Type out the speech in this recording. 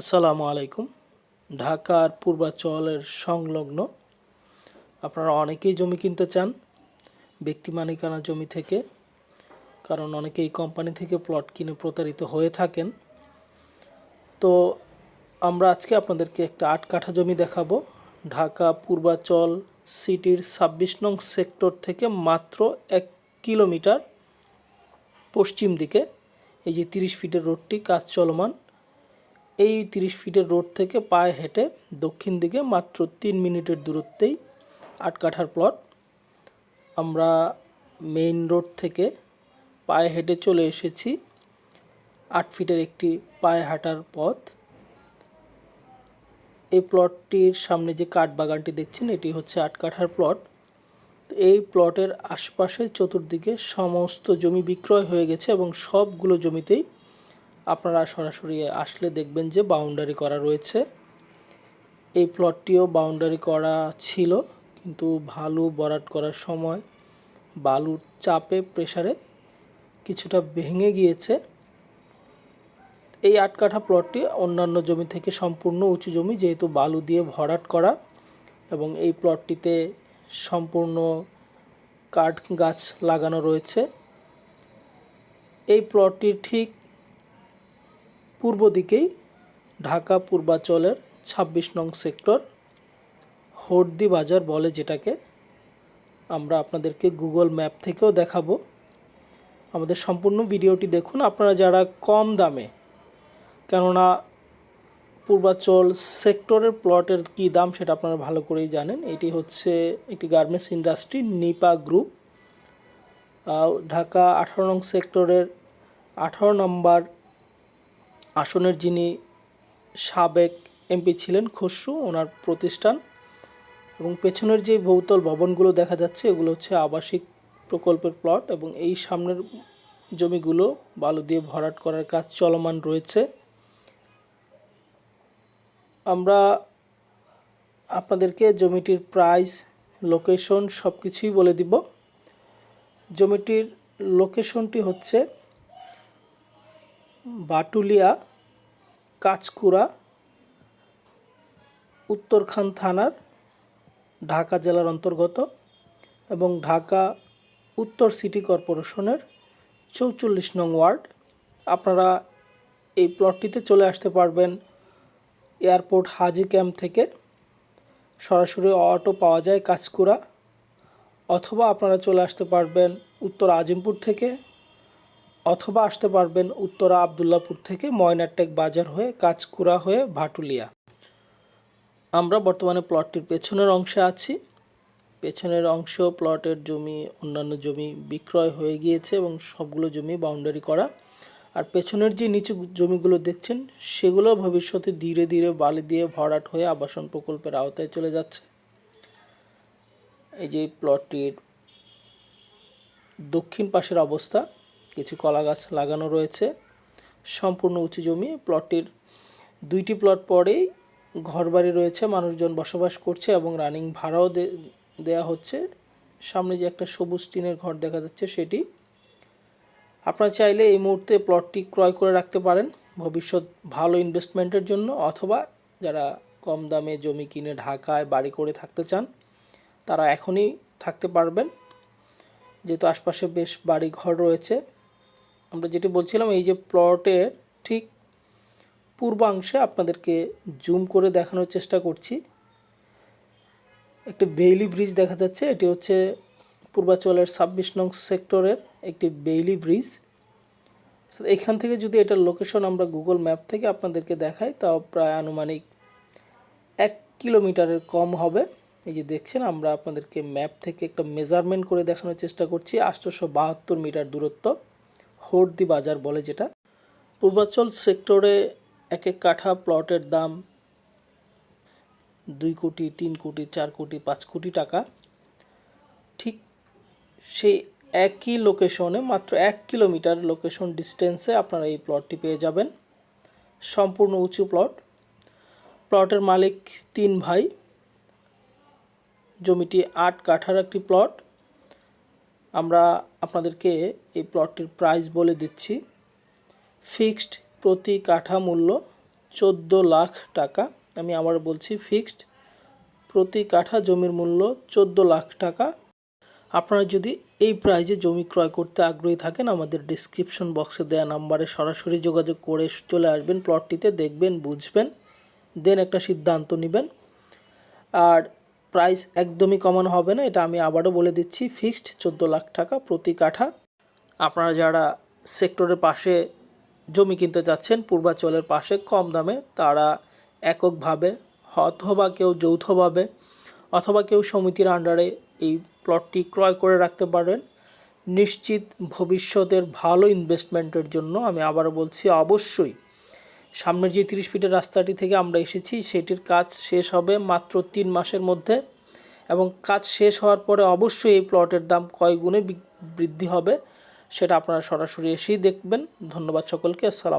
আসসালামু আলাইকুম। ঢাকার পূর্বাঞ্চলের সংলগ্ন, আপনারা অনেকেই জমি কিনতে চান, ব্যক্তি মালিকানা জমি থেকে, কারণ অনেকেই কোম্পানি থেকে প্লট কিনে প্রতারিত হয়ে থাকেন। তো আমরা আজকে আপনাদেরকে একটা আট কাঠা জমি দেখাবো। ঢাকা পূর্বাচল সিটির ছাব্বিশ নং সেক্টর থেকে মাত্র এক কিলোমিটার পশ্চিম দিকে, এই যে তিরিশ ফিটের রোডটি, কাজ চলমান। এই তিরিশ ফিটের রোড থেকে পায়ে হেঁটে দক্ষিণ দিকে মাত্র তিন মিনিটের দূরত্বেই আট কাঠার প্লট। আমরা মেইন রোড থেকে পায়ে হেঁটে চলে এসেছি। আট ফিটের একটি পায়ে হাঁটার পথ। এই প্লটটির সামনে যে কাঠ বাগানটি দেখছেন, এটি হচ্ছে আট কাঠার প্লট এই প্লটের আশপাশে চতুর্দিকে সমস্ত জমি বিক্রয় হয়ে গেছে এবং সবগুলো জমিতেই আপনারা সরাসরি আসলে দেখবেন যে বাউন্ডারি করা রয়েছে। এই প্লটটিও বাউন্ডারি করা ছিল, কিন্তু ভালু বরাট করার সময় বালুর চাপে প্রেসারে কিছুটা ভেঙে গিয়েছে। এই আট কাঠা প্লটটি অন্যান্য জমি থেকে সম্পূর্ণ উঁচু জমি, যেহেতু বালু দিয়ে ভরাট করা এবং এই প্লটটিতে সম্পূর্ণ কাঠ গাছ লাগানো রয়েছে। এই প্লটটির ঠিক পূর্ব দিকেই ঢাকা পূর্বাচলের ছাব্বিশ নং সেক্টর হর্দি বাজার বলে যেটাকে আমরা আপনাদেরকে গুগল ম্যাপ থেকেও দেখাবো। আমাদের সম্পূর্ণ ভিডিওটি দেখুন, আপনারা যারা কম দামে, কেননা পূর্বাচল সেক্টরের প্লটের কি দাম সেটা আপনারা ভালো করেই জানেন। এটি হচ্ছে একটি garments industry, Nipa group. Dhaka আঠারো নং সেক্টরের আঠারো নম্বর আসনের যিনি সাবেক এমপি ছিলেন খসরু, ওনার প্রতিষ্ঠান এবং পেছনের যে বহুতল ভবনগুলো দেখা যাচ্ছে, এগুলো হচ্ছে আবাসিক প্রকল্পের প্লট এবং এই সামনের জমিগুলো বালু দিয়ে ভরাট করার কাজ চলমান রয়েছে। আমরা আপনাদেরকে জমিটির প্রাইস, লোকেশন সব কিছুই বলে দিব। জমিটির লোকেশনটি হচ্ছে বাটুলিয়া, কাঁচকুড়া, উত্তরখান থানার ঢাকা জেলার অন্তর্গত এবং ঢাকা উত্তর সিটি কর্পোরেশনের চৌচল্লিশ নং ওয়ার্ড। আপনারা এই প্লটটিতে চলে আসতে পারবেন এয়ারপোর্ট হাজি ক্যাম্প থেকে। সরাসরি অটো পাওয়া যায় কাঁচকুড়া। অথবা আপনারা চলে আসতে পারবেন উত্তর আজিমপুর থেকে। অথবা আসতে পারবেন উত্তরা আবদুল্লাপুর থেকে ময়নারটেক বাজার হয়ে কাঁচকুড়া হয়ে ভাটুলিয়া। আমরা বর্তমানে প্লটটির পেছনের অংশে আছি। পেছনের অংশ প্লটের জমি, অন্যান্য জমি বিক্রয় হয়ে গিয়েছে এবং সবগুলো জমি বাউন্ডারি করা। আর পেছনের যে নিচু জমিগুলো দেখছেন, সেগুলো ভবিষ্যতে ধীরে ধীরে বালি দিয়ে ভরাট হয়ে আবাসন প্রকল্পের আওতায় চলে যাচ্ছে। এই যে প্লটটির দক্ষিণ পাশের অবস্থা কিছু কলা গাছ লাগানো রয়েছে। সম্পূর্ণ উঁচু জমি। প্লটটির দুইটি প্লট পরেই ঘরবাড়ি রয়েছে, মানুষজন বসবাস করছে এবং রানিং ভাড়াও দেয়া হচ্ছে। সামনে যে একটা সবুজ টিনের ঘর দেখা যাচ্ছে সেটি। আপনারা চাইলে এই মুহূর্তে প্লটটি ক্রয় করে রাখতে পারেন। ভবিষ্যৎ ভালো ইনভেস্টমেন্টের জন্য অথবা যারা কম দামে জমি কিনে ঢাকায় বাড়ি করে থাকতে চান, তারা এখনই থাকতে পারবেন। যেহেতু আশপাশে বেশ বাড়ি ঘর রয়েছে। আমরা যেটি বলছিলাম, এই যে প্লটের ঠিক পূর্বাংশে আপনাদেরকে জুম করে দেখানোর চেষ্টা করছি। একটি বেইলি ব্রিজ দেখা যাচ্ছে, এটি হচ্ছে পূর্বাচলের ছাব্বিশ নং সেক্টরের একটি বেইলি ব্রিজ এখান থেকে যদি এটার লোকেশন আমরা গুগল ম্যাপ থেকে আপনাদেরকে দেখাই, তাও প্রায় আনুমানিক এক কিলোমিটারের কম হবে। এই যে দেখছেন, আমরা আপনাদেরকে ম্যাপ থেকে একটা মেজারমেন্ট করে দেখানোর চেষ্টা করছি আটশোশো বাহাত্তর মিটার দূরত্ব। হর্দি বাজার বলে যেটা। পূর্বাচল সেক্টরে এক এক কাঠা প্লটের দাম দুই কোটি, তিন কোটি, চার কোটি, পাঁচ কোটি টাকা। ঠিক সেই একই লোকেশনে, মাত্র এক কিলোমিটার লোকেশন ডিস্টেন্সে আপনারা এই প্লটটি পেয়ে যাবেন। সম্পূর্ণ উঁচু প্লট। প্লটের মালিক তিন ভাই। জমিটি আট কাঠার একটি প্লট। আমরা আপনাদেরকে এই প্লটটির প্রাইস বলে দিচ্ছি। ফিক্সড প্রতি কাঠা মূল্য চোদ্দ লাখ টাকা। আমি আবার বলছি ফিক্সড প্রতি কাঠা জমির মূল্য চোদ্দ লাখ টাকা। আপনারা যদি এই প্রাইজে জমি ক্রয় করতে আগ্রহী থাকেন, আমাদের ডিসক্রিপশন বক্সে দেওয়া নাম্বারে সরাসরি যোগাযোগ করে চলে আসবেন। প্লটটিতে দেখবেন, বুঝবেন দেন একটা সিদ্ধান্ত নেবেন। আর প্রাইস একদমই কমানো হবে না, এটা আমি আবারও বলে দিচ্ছি, ফিক্সড চোদ্দ লাখ টাকা প্রতি কাঠা। আপনারা যারা সেক্টরের পাশে জমি কিনতে যাচ্ছেন, পূর্বাচলের পাশে কম দামে, তারা এককভাবে, অথবা কেউ যৌথভাবে, অথবা কেউ সমিতির আন্ডারে এই প্লটটি ক্রয় করে রাখতে পারেন। নিশ্চিত ভবিষ্যতের ভালো ইনভেস্টমেন্টের জন্য আমি আবারও বলছি, অবশ্যই সামনের যে তিরিশ ফিটের রাস্তাটি থেকে আমরা এসেছি, সেটির কাজ শেষ হবে মাত্র তিন মাসের মধ্যে এবং কাজ শেষ হওয়ার পরে অবশ্যই এই প্লটের দাম কয় গুণে বৃদ্ধি হবে, সেটা আপনারা সরাসরি এসেই দেখবেন। ধন্যবাদ সকলকে, আসসালাম